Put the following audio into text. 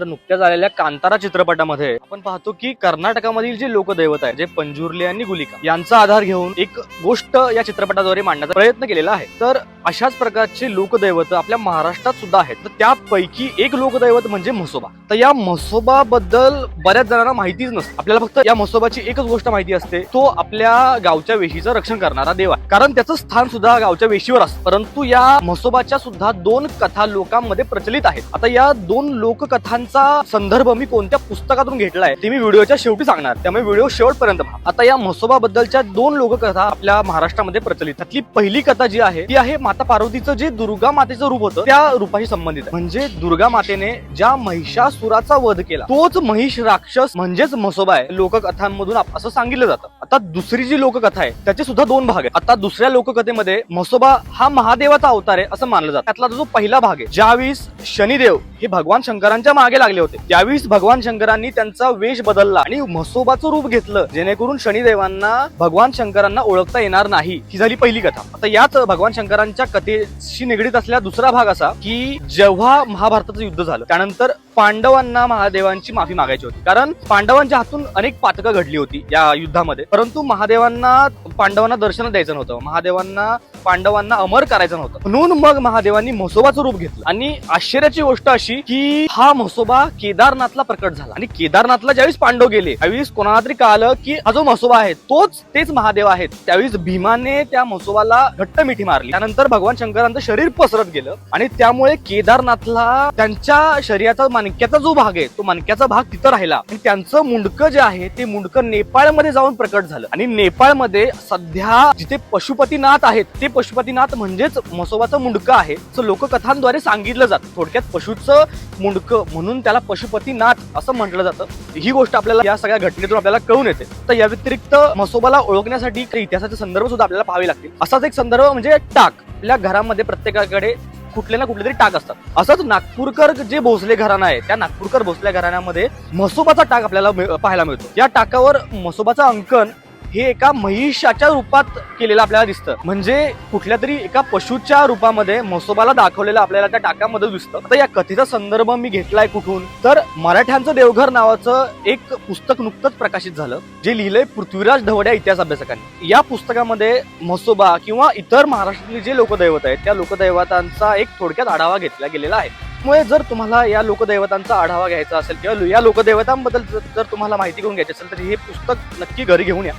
तर नुकत्याच आलेल्या कांतारा चित्रपटामध्ये आपण पाहतो की कर्नाटकामधील जे लोकदैवत आहे जे पंजुर्ले आणि गुलिका यांचा आधार घेऊन एक गोष्ट या चित्रपटाद्वारे मांडण्याचा प्रयत्न केलेला आहे. तर अशाच प्रकारचे लोकदैवत आपल्या महाराष्ट्रात सुद्धा आहेत. तर त्यापैकी एक लोकदैवत म्हणजे म्हसोबा. तर या म्हसोबा बद्दल बऱ्याच जणांना माहितीच नसते. आपल्याला फक्त या म्हसोबाची एकच गोष्ट माहिती असते. तो आपल्या गावच्या वेशीचं रक्षण करणारा देव आहे. कारण त्याचं स्थान सुद्धा गावच्या वेशीवर असतं. परंतु या म्हसोबाच्या सुद्धा दोन कथा लोकांमध्ये प्रचलित आहेत. आता या दोन लोककथांचा संदर्भ मी कोणत्या पुस्तकातून घेतलाय ते मी व्हिडिओच्या शेवटी सांगणार. त्यामुळे व्हिडिओ शेवटपर्यंत आता या म्हसोबा बद्दलच्या दोन लोककथा आपल्या महाराष्ट्रामध्ये प्रचलित त्यातली पहिली कथा जी आहे ती आहे माता पार्वतीचं जे दुर्गा मातेचं रूप होतं त्या रूपाशी संबंधित आहे. म्हणजे दुर्गा मातेने ज्या महिषासुराचा वध केला तोच महिष राक्षस म्हणजेच म्हसोबा आहे लोककथांमधून असं सांगितलं जातं. आता दुसरी जी लोककथा आहे त्याचे सुद्धा दोन भाग आहेत. आता दुसऱ्या लोककथेमध्ये म्हसोबा हा महादेवाचा अवतार आहे असं मानलं जातं. त्यातला जो पहिला भाग आहे ज्यावेळेस शनिदेव हे भगवान शंकरांच्या मागे लागले होते त्यावेळेस भगवान शंकरांनी त्यांचा वेश बदलला आणि म्हसोबाचं रूप घेतलं जेणेकरून शनिदेवांना भगवान शंकरांना ओळखता येणार नाही. ही झाली पहिली कथा. आता याच भगवान शंकरांच्या कथेशी निगडीत असलेला दुसरा भाग असा की जेव्हा महाभारताचं युद्ध झालं त्यानंतर पांडवांना महादेवांची माफी मागायची होती. कारण पांडवांच्या हातून अनेक पातकं घडली होती या युद्धामध्ये. परंतु महादेवांना पांडवांना दर्शन द्यायचं नव्हतं. महादेवांना पांडवांना अमर करायचं नव्हतं. म्हणून मग महादेवांनी म्हसोबाचं रूप घेतलं. आणि आश्चर्याची गोष्ट अशी की हा म्हसोबा केदारनाथला प्रकट झाला. आणि केदारनाथला ज्यावेळेस पांडव गेले त्यावेळेस कोणाला तरी कळालं की हा जो म्हसोबा आहे तोच तेच महादेव आहेत. त्यावेळेस भीमाने त्या म्हसोबाला घट्ट मिठी मारली. त्यानंतर भगवान शंकरांचं शरीर पसरत गेलं. आणि त्यामुळे केदारनाथला त्यांच्या शरीराचा मणक्याचा जो भाग आहे तो मणक्याचा भाग तिथं राहिला. आणि त्यांचं मुंडकं जे आहे ते मुंडकं नेपाळमध्ये जाऊन प्रकट झालं. आणि नेपाळमध्ये सध्या जिथे पशुपतीनाथ आहेत ते पशुपतीनाथ म्हणजेच म्हसोबाचं मुंडकं आहे. असं लोककथांद्वारे सांगितलं जातं. थोडक्यात पशुचं मुंडकं म्हणून त्याला पशुपतीनाथ असं म्हटलं जातं. ही गोष्ट आपल्याला या सगळ्या घटनेतून आपल्याला कळून येते. तर या व्यतिरिक्त म्हसोबाला ओळखण्यासाठी काही इतिहासाचे संदर्भ सुद्धा आपल्याला पाहावे लागतील. असाच एक संदर्भ म्हणजे टाक. आपल्या घरामध्ये प्रत्येकाकडे कुठले ना कुठले तरी टाक असतात. असंच नागपूरकर जे भोसले घराणं आहे त्या नागपूरकर भोसले घराण्यामध्ये म्हसोबाचा टाक आपल्याला पाहायला मिळतो. या टाकावर म्हसोबाचं अंकन हे एका महिषाच्या रूपात केलेलं आपल्याला दिसतं. म्हणजे कुठल्या तरी एका पशुच्या रूपामध्ये म्हसोबाला दाखवलेलं आपल्याला त्या टाकामध्ये दिसतं. आता या कथेचा संदर्भ मी घेतलाय कुठून? तर मराठ्यांचं देवघर नावाचं एक पुस्तक नुकतंच प्रकाशित झालं जे लिहिलंय पृथ्वीराज ढवड्या इतिहास अभ्यासकांनी. या पुस्तकामध्ये म्हसोबा किंवा इतर महाराष्ट्रातले जे लोकदैवत आहेत त्या लोकदैवतांचा एक थोडक्यात आढावा घेतला गेलेला आहे. त्यामुळे जर तुम्हाला या लोकदैवतांचा आढावा घ्यायचा असेल किंवा या लोकदैवतांबद्दल जर- तुम्हाला माहिती घेऊन घ्यायची असेल तर हे पुस्तक नक्की घरी घेऊन या.